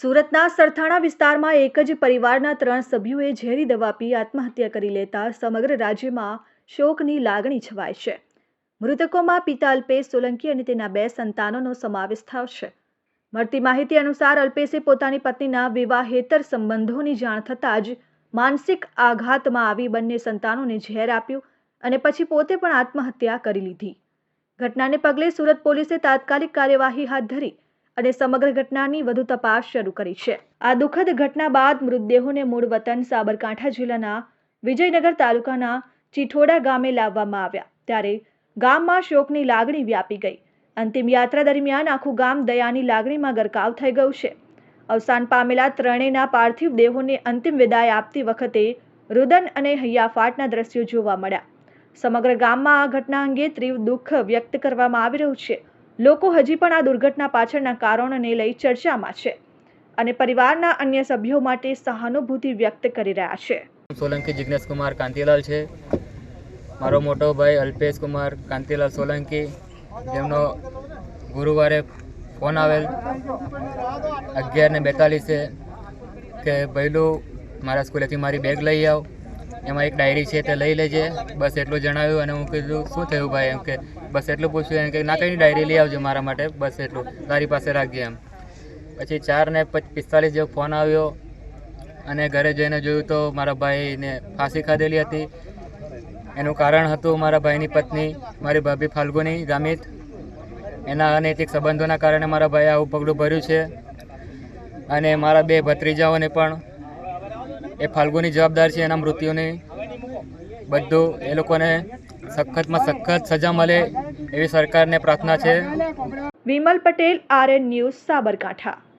સુરતના સરથાણા વિસ્તારમાં એક જ પરિવારના ત્રણ સભ્યોએ ઝેરી દવા પી આત્મહત્યા કરી લેતા સમગ્ર રાજ્યમાં શોકની લાગણી છવાય છે. મૃતકોમાં પિતા અલ્પેશ સોલંકી અને તેના બે સંતાનોનો સમાવેશ છે. મળતી માહિતી અનુસાર અલ્પેશે પોતાની પત્નીના વિવાહેતર સંબંધોની જાણ થતાં જ માનસિક આઘાતમાં આવી બંને સંતાનોને ઝેર આપ્યું અને પછી પોતે પણ આત્મહત્યા કરી લીધી. ઘટનાને પગલે સુરત પોલીસે તાત્કાલિક કાર્યવાહી હાથ ધરી અને સમગ્ર ઘટનાની વધુ તપાસ શરૂ કરી છે. આ દુઃખદ ઘટના બાદ મૃતદેહોને મૂળ વતન સાબરકાંઠા જિલ્લાના વિજયનગર તાલુકાના ચીઠોડા ગામે લાવવામાં આવ્યા. ત્યારે ગામમાં શોકની લાગણી વ્યાપી ગઈ. અંતિમ યાત્રા દરમિયાન આખું ગામ દયાની લાગણીમાં ગરકાવ થઈ ગયું છે. અવસાન પામેલા ત્રણેયના પાર્થિવ દેહોને અંતિમ વિદાય આપતી વખતે રુદન અને હૈયાફાટના દ્રશ્યો જોવા મળ્યા. સમગ્ર ગામમાં આ ઘટના અંગે તીવ્ર દુઃખ વ્યક્ત કરવામાં આવી રહ્યું છે. લોકો હજી પણ આ દુર્ઘટના પાછળના કારણોને લઈ ચર્ચામાં છે અને પરિવારના અન્ય સભ્યો માટે સહાનુભૂતિ વ્યક્ત કરી રહ્યા છે. સોલંકી જિગ્નેશ કુમાર કાંતિલાલ છે. મારો મોટો ભાઈ અલ્પેશ કુમાર કાંતિલાલ સોલંકી, જેમનો ગુરુવારે ફોન આવેલ અગિયાર ને બેતાલીસે કે, ભૈલું, મારા સ્કૂલેથી મારી બેગ લઈ આવ. એમાં એક ડાયરી છે તે લઈ લેજે. બસ એટલું જણાવ્યું અને હું કીધું, શું થયું ભાઈ? એમ કે, બસ એટલું પૂછ્યું. એમ કે, ના, કંઈ ડાયરી લઈ આવજો મારા માટે. બસ એટલું. તારી પાસે રાખજે એમ. પછી ચાર ને પિસ્તાલીસ જેવો ફોન આવ્યો અને ઘરે જઈને જોયું તો મારા ભાઈને ફાંસી ખાધેલી હતી. એનું કારણ હતું મારા ભાઈની પત્ની, મારી ભાભી ફાલ્ગુની, ગામિત. એના અનૈતિક સંબંધોના કારણે મારા ભાઈએ આવું પગલું ભર્યું છે. અને મારા બે ભત્રીજાઓને પણ એ ફાલ્ગુની જવાબદાર છે, એના મૃત્યુની બધું એ લોકોને સખતમાં સખત સજા મળે એવી સરકારને પ્રાર્થના છે. Vimal Patel, RN news, Sabarkantha.